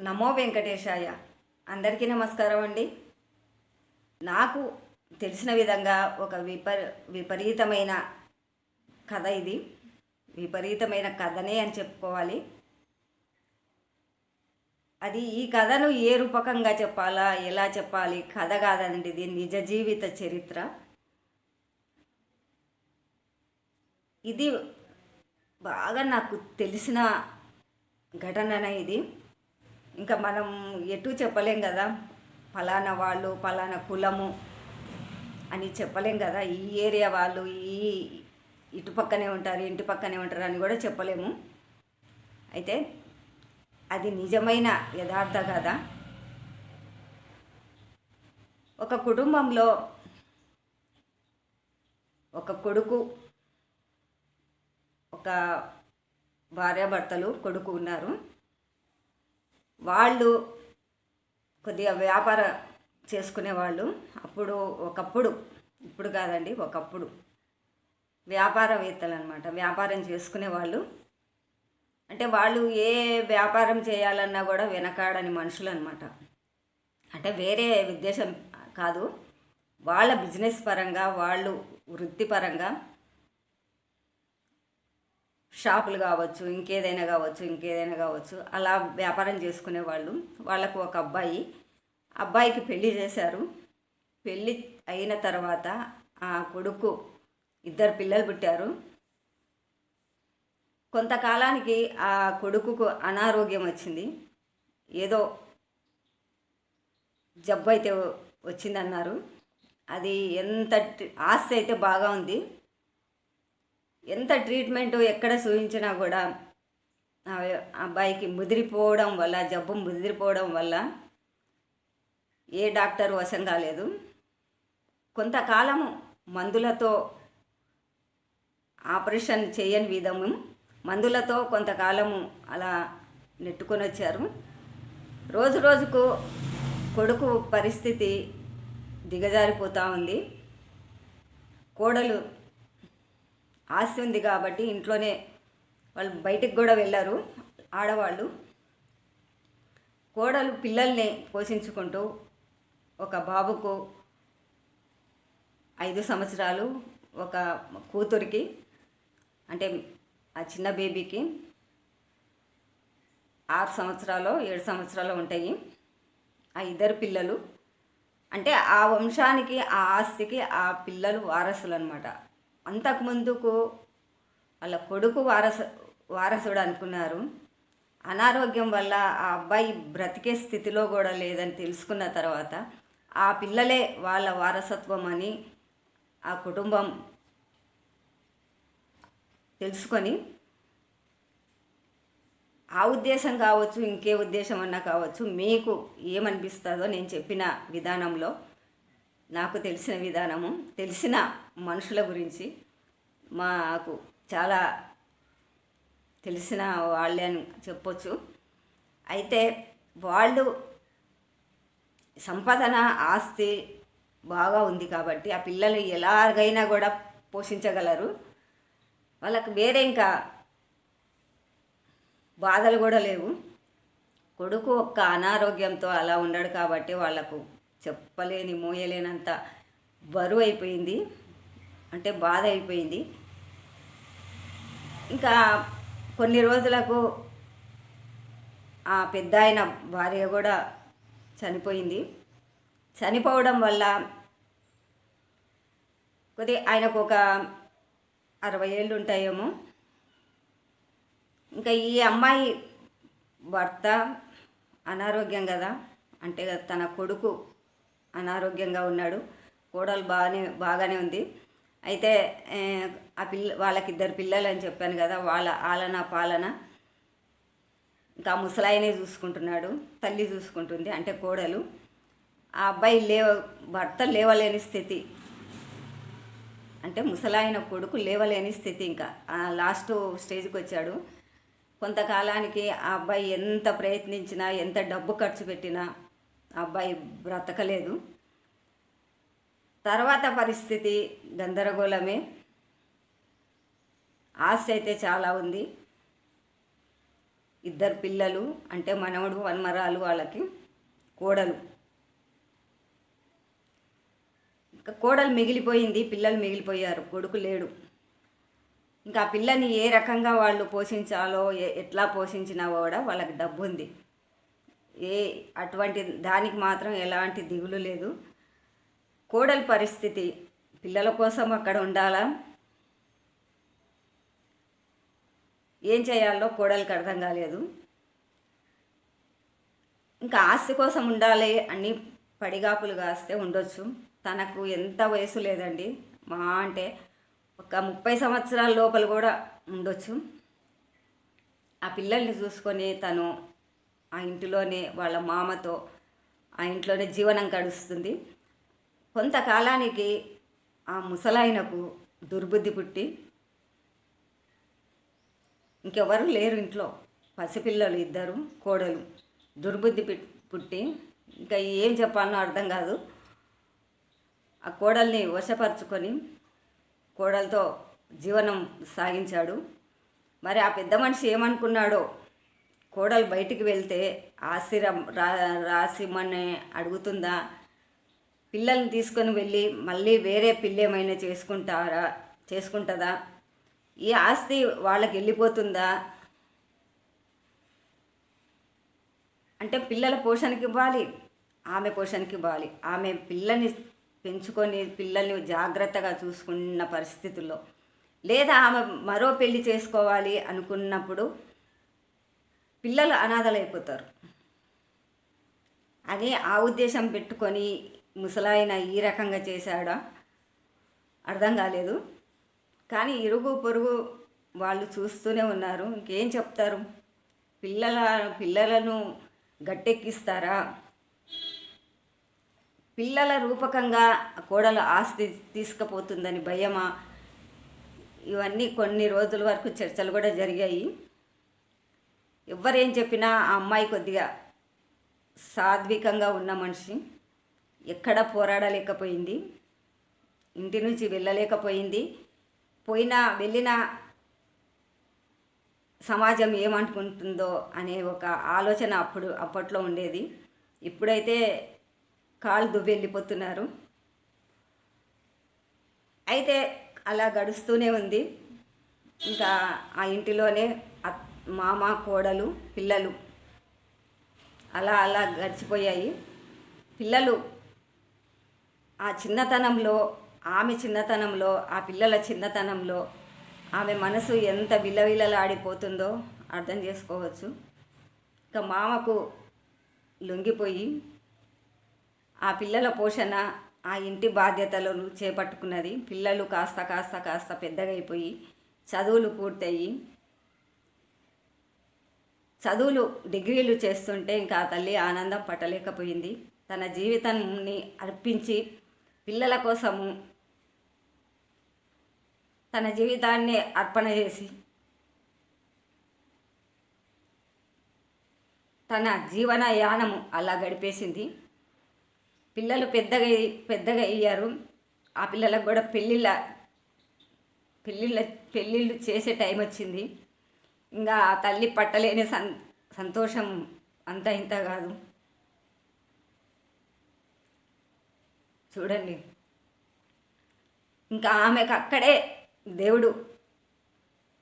నమో వెంకటేశాయ. అందరికీ నమస్కారం అండి. నాకు తెలిసిన విధంగా ఒక విపరి విపరీతమైన కథ ఇది. విపరీతమైన కథనే అని చెప్పుకోవాలి. అది ఈ కథను ఏ రూపకంగా చెప్పాలా ఎలా చెప్పాలి? కథ కాదండి ఇది నిజ జీవిత చరిత్ర. ఇది బాగా నాకు తెలిసిన ఘటననే ఇది. ఇంకా మనం ఎటు చెప్పలేం కదా. ఫలానా వాళ్ళు ఫలానా కులము అని చెప్పలేం కదా. ఈ ఏరియా వాళ్ళు ఈ ఇటు పక్కనే ఉంటారు ఇంటి పక్కనే ఉంటారు అని కూడా చెప్పలేము. అయితే అది నిజమైన యథార్థ కదా. ఒక కుటుంబంలో ఒక కొడుకు ఒక భార్యాభర్తలు కొడుకు ఉన్నారు. వాళ్ళు కొద్దిగా వ్యాపార చేసుకునేవాళ్ళు. అప్పుడు ఒకప్పుడు ఇప్పుడు కాదండి ఒకప్పుడు వ్యాపారవేత్తలు అనమాట వ్యాపారం చేసుకునేవాళ్ళు. అంటే వాళ్ళు ఏ వ్యాపారం చేయాలన్నా కూడా వెనకాడని మనుషులు అనమాట అంటే వేరే ఉద్దేశం కాదు. వాళ్ళ బిజినెస్ పరంగా వాళ్ళు వృత్తిపరంగా షాపులు కావచ్చు ఇంకేదైనా కావచ్చు ఇంకేదైనా కావచ్చు అలా వ్యాపారం చేసుకునే వాళ్ళు. వాళ్ళకు ఒక అబ్బాయి అబ్బాయికి పెళ్ళి చేశారు. పెళ్ళి అయిన తర్వాత ఆ కొడుకు ఇద్దరు పిల్లలు పుట్టారు. కొంతకాలానికి ఆ కొడుకుకు అనారోగ్యం వచ్చింది. ఏదో జబ్బు అయితే వచ్చిందన్నారు. అది ఎంత ఆస్తి అయితే బాగా ఉంది. ఎంత ట్రీట్మెంట్ ఎక్కడ చూపించినా కూడా అబ్బాయికి ముదిరిపోవడం వల్ల జబ్బు ముదిరిపోవడం వల్ల ఏ డాక్టర్ వశం కాలేదు. కొంతకాలము మందులతో ఆపరేషన్ చేయని విధము మందులతో కొంతకాలము అలా నెట్టుకొని వచ్చారు. రోజు రోజుకు కొడుకు పరిస్థితి దిగజారిపోతూ ఉంది. కోడలు ఆస్తి ఉంది కాబట్టి ఇంట్లోనే వాళ్ళు బయటికి కూడా వెళ్ళారు. ఆడవాళ్ళు కోడలు పిల్లల్ని పోషించుకుంటూ ఒక బాబుకు ఐదు సంవత్సరాలు ఒక కూతురికి అంటే ఆ చిన్న బేబీకి ఆరు సంవత్సరాలు ఏడు సంవత్సరాలు ఉంటాయి. ఆ ఇద్దరు పిల్లలు అంటే ఆ వంశానికి ఆ ఆస్తికి ఆ పిల్లలు వారసులు అనమాట అంతకుముందుకు వాళ్ళ కొడుకు వారస వారసుడు అనుకున్నారు. అనారోగ్యం వల్ల ఆ అబ్బాయి బ్రతికే స్థితిలో కూడా లేదని తెలుసుకున్న తర్వాత ఆ పిల్లలే వాళ్ళ వారసత్వం అని ఆ కుటుంబం తెలుసుకొని ఆ ఉద్దేశం కావచ్చు ఇంకే ఉద్దేశం అన్నా కావచ్చు మీకు ఏమనిపిస్తుందో నేను చెప్పిన విధానంలో నాకు తెలిసిన విధానము తెలిసిన మనుషుల గురించి మాకు చాలా తెలిసిన వాళ్ళే అని చెప్పొచ్చు. అయితే వాళ్ళు సంపాదన ఆస్తి బాగా ఉంది కాబట్టి ఆ పిల్లలు ఎలాగైనా కూడా పోషించగలరు. వాళ్ళకు వేరే ఇంకా బాధలు కూడా లేవు. కొడుకు ఒక్క అనారోగ్యంతో అలా ఉన్నాడు కాబట్టి వాళ్ళకు చెప్పలేని మోయలేనంత బరువు అయిపోయింది అంటే బాధ అయిపోయింది ఇంకా కొన్ని రోజులకు ఆ పెద్ద ఆయన భార్య కూడా చనిపోయింది. చనిపోవడం వల్ల కొద్ది ఆయనకు ఒక అరవై ఏళ్ళు ఉంటాయేమో ఇంకా ఈ అమ్మాయి భర్త అనారోగ్యం కదా. అంటే తన కొడుకు అనారోగ్యంగా ఉన్నాడు. కోడలు బాగానే బాగానే ఉంది. అయితే ఆ పిల్ల వాళ్ళకి ఇద్దరు పిల్లలు అని చెప్పాను కదా వాళ్ళ ఆలన పాలన. ఇంకా ముసలాయనే చూసుకుంటున్నాడు తల్లి చూసుకుంటుంది అంటే కోడలు. ఆ అబ్బాయి లేవ భర్త లేవలేని స్థితి. అంటే ముసలాయన కొడుకు లేవలేని స్థితి ఇంకా. లాస్ట్ స్టేజ్కి వచ్చాడు. కొంతకాలానికి ఆ అబ్బాయి ఎంత ప్రయత్నించినా ఎంత డబ్బు ఖర్చు పెట్టినా అబ్బాయి బ్రతకలేదు. తర్వాత పరిస్థితి గందరగోళమే. ఆశ అయితే చాలా ఉంది. ఇద్దరు పిల్లలు అంటే మనవడు వన్మరాలు వాళ్ళకి కోడలు. ఇంకా కోడలు మిగిలిపోయింది పిల్లలు మిగిలిపోయారు కొడుకు లేడు. ఇంకా ఆ పిల్లని ఏ రకంగా వాళ్ళు పోషించాలో ఎ- ఎట్లా పోషించినా కూడా వాళ్ళకి డబ్బు ఉంది ఏ అటువంటి దానికి మాత్రం ఎలాంటి దిగులు లేదు. కోడలి పరిస్థితి పిల్లల కోసం అక్కడ ఉండాలా? ఏం చేయాలో కోడలికి అర్థం కాలేదు. ఇంకా ఆస్తి కోసం ఉండాలి అన్ని పడిగాపులు కాస్తే ఉండొచ్చు. తనకు ఎంత వయసు లేదండి. మా అంటే ఒక ముప్పై సంవత్సరాల లోపల కూడా ఉండొచ్చు. ఆ పిల్లల్ని చూసుకొని తను ఆ ఇంటిలోనే వాళ్ళ మామతో ఆ ఇంట్లోనే జీవనం గడుస్తుంది. కొంతకాలానికి ఆ ముసలాయనకు దుర్బుద్ధి పుట్టి ఇంకెవరు లేరు ఇంట్లో. పసిపిల్లలు ఇద్దరు కోడలు. దుర్బుద్ధి పుట్టి ఇంకా ఏం చెప్పాలనో అర్థం కాదు. ఆ కోడల్ని వశపరుచుకొని కోడలతో జీవనం సాగించాడు. మరి ఆ పెద్ద మనిషి ఏమనుకున్నాడో కోడలు బయటికి వెళ్తే ఆశీరం రా రాసిమ్మని అడుగుతుందా? పిల్లల్ని తీసుకొని వెళ్ళి మళ్ళీ వేరే పిల్లేమైనా చేసుకుంటారా? చేసుకుంటుందా? ఈ ఆస్తి వాళ్ళకి వెళ్ళిపోతుందా? అంటే పిల్లల పోషణకి ఇవ్వాలి ఆమె పోషణకి ఇవ్వాలి. ఆమె పిల్లని పెంచుకొని పిల్లల్ని జాగ్రత్తగా చూసుకున్న పరిస్థితుల్లో. లేదా ఆమె మరో పెళ్ళి చేసుకోవాలి అనుకున్నప్పుడు పిల్లలు అనాథలైపోతారు. అదే ఆ ఉద్దేశం పెట్టుకొని ముసలాయన ఈ రకంగా చేశాడా? అర్థం కాలేదు. కానీ ఇరుగు పొరుగు వాళ్ళు చూస్తూనే ఉన్నారు. ఇంకేం చెప్తారు? పిల్లల పిల్లలను గట్టెక్కిస్తారా? పిల్లల రూపకంగా కోడలు ఆస్తి తీసుకుపోతుందని భయమా? ఇవన్నీ కొన్ని రోజుల వరకు చర్చలు కూడా జరిగాయి. ఎవరేం చెప్పినా ఆ అమ్మాయి కొద్దిగా సాత్వికంగా ఉన్న మనిషి. ఎక్కడ పోరాడలేకపోయింది. ఇంటి నుంచి వెళ్ళలేకపోయింది. పోయినా వెళ్ళిన సమాజం ఏమనుకుంటుందో అనే ఒక ఆలోచన అప్పుడు అప్పట్లో ఉండేది. ఇప్పుడైతే కాలు దువ్వి వెళ్ళిపోతున్నారు. అయితే అలా గడుస్తూనే ఉంది. ఇంకా ఆ ఇంటిలోనే మామ కోడలు పిల్లలు. అలా అలా గడిచిపోయాయి. పిల్లలు ఆ చిన్నతనంలో ఆమె చిన్నతనంలో ఆ పిల్లల చిన్నతనంలో ఆమె మనసు ఎంత విలవిలలాడిపోతుందో అర్థం చేసుకోవచ్చు. ఇక మామకు లొంగిపోయి ఆ పిల్లల పోషణ ఆ ఇంటి బాధ్యతలను చేపట్టుకున్నది. పిల్లలు కాస్త కాస్త కాస్త పెద్దగా అయిపోయి చదువులు పూర్తయి చదువులు డిగ్రీలు చేస్తుంటే ఇంకా ఆ తల్లి ఆనందం పట్టలేకపోయింది. తన జీవితాన్ని అర్పించి పిల్లల కోసము తన జీవితాన్ని అర్పణ చేసి తన జీవన యానము అలా గడిపేసింది. పిల్లలు పెద్దగా పెద్దగా అయ్యారు. ఆ పిల్లలకు కూడా పెళ్ళిళ్ళ పెళ్ళిళ్ళ పెళ్ళిళ్ళు చేసే టైం వచ్చింది. ఇంకా ఆ తల్లి పట్టలేని సం సంతోషం అంత ఇంత కాదు. చూడండి. ఇంకా ఆమెకు అక్కడే దేవుడు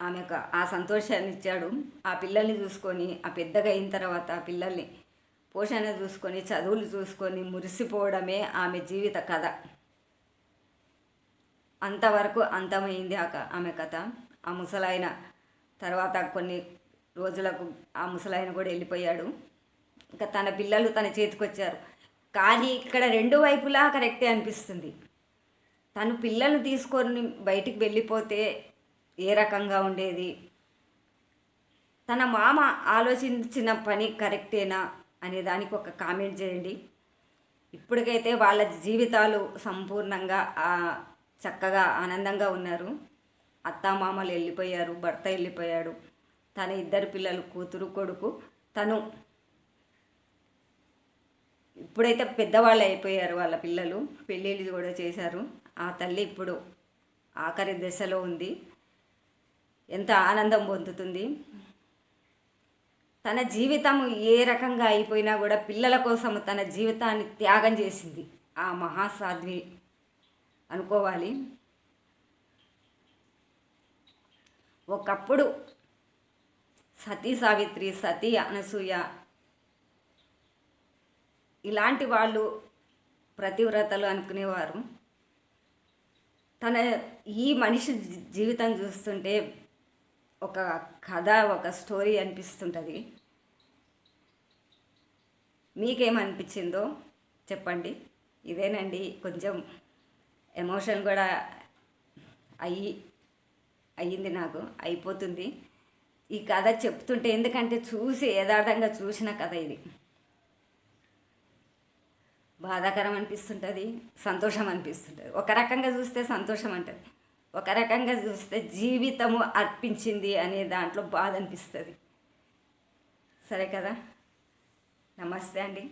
ఆమెకు ఆ సంతోషాన్ని ఇచ్చాడు. ఆ పిల్లల్ని చూసుకొని ఆ పెద్దగా అయిన తర్వాత ఆ పిల్లల్ని పోషణ చూసుకొని చదువులు చూసుకొని మురిసిపోవడమే ఆమె జీవిత కథ. అంతవరకు అంతమైంది ఆ ఆమె కథ. ఆ ముసలాయన తర్వాత కొన్ని రోజులకు ఆ ముసలాయన కూడా వెళ్ళిపోయాడు. ఇంకా తన పిల్లలు తన చేతికొచ్చారు. కానీ ఇక్కడ రెండు వైపులా కరెక్టే అనిపిస్తుంది. తను పిల్లల్ని తీసుకొని బయటికి వెళ్ళిపోతే ఏ రకంగా ఉండేది? తన మామ ఆలోచించిన పని కరెక్టేనా అనే దానికి ఒక కామెంట్ చేయండి. ఇప్పటికైతే వాళ్ళ జీవితాలు సంపూర్ణంగా చక్కగా ఆనందంగా ఉన్నారు. అత్తామామలు వెళ్ళిపోయారు భర్త వెళ్ళిపోయాడు తన ఇద్దరు పిల్లలు కూతురు కొడుకు. తను ఇప్పుడైతే పెద్దవాళ్ళు అయిపోయారు వాళ్ళ పిల్లలు. పెళ్ళిళ్ళు కూడా చేశారు. ఆ తల్లి ఇప్పుడు ఆఖరి దశలో ఉంది. ఎంత ఆనందం పొందుతుంది. తన జీవితం ఏ రకంగా అయిపోయినా కూడా పిల్లల కోసం తన జీవితాన్ని త్యాగం చేసింది. ఆ మహాసాధ్వి అనుకోవాలి. ఒకప్పుడు సతీ సావిత్రి సతీ అనసూయ ఇలాంటి వాళ్ళు ప్రతివ్రతలు అనుకునేవారు. తన ఈ మనిషి జీవితం చూస్తుంటే ఒక కథ ఒక స్టోరీ అనిపిస్తుంటుంది. మీకేమనిపించిందో చెప్పండి. ఇదేనండి కొంచెం ఎమోషన్ కూడా అయ్యి అయ్యింది నాకు అయిపోతుంది. ఈ కథ చెప్తుంటే ఎందుకంటే చూసి యథార్థంగా చూసిన కథ ఇది. బాధాకరం అనిపిస్తుంటుంది సంతోషం అనిపిస్తుంటుంది. ఒక రకంగా చూస్తే సంతోషం అంటుంది. ఒక రకంగా చూస్తే జీవితము అర్పించింది అనే దాంట్లో బాధ అనిపిస్తుంది. సరే కదా? నమస్తే అండి.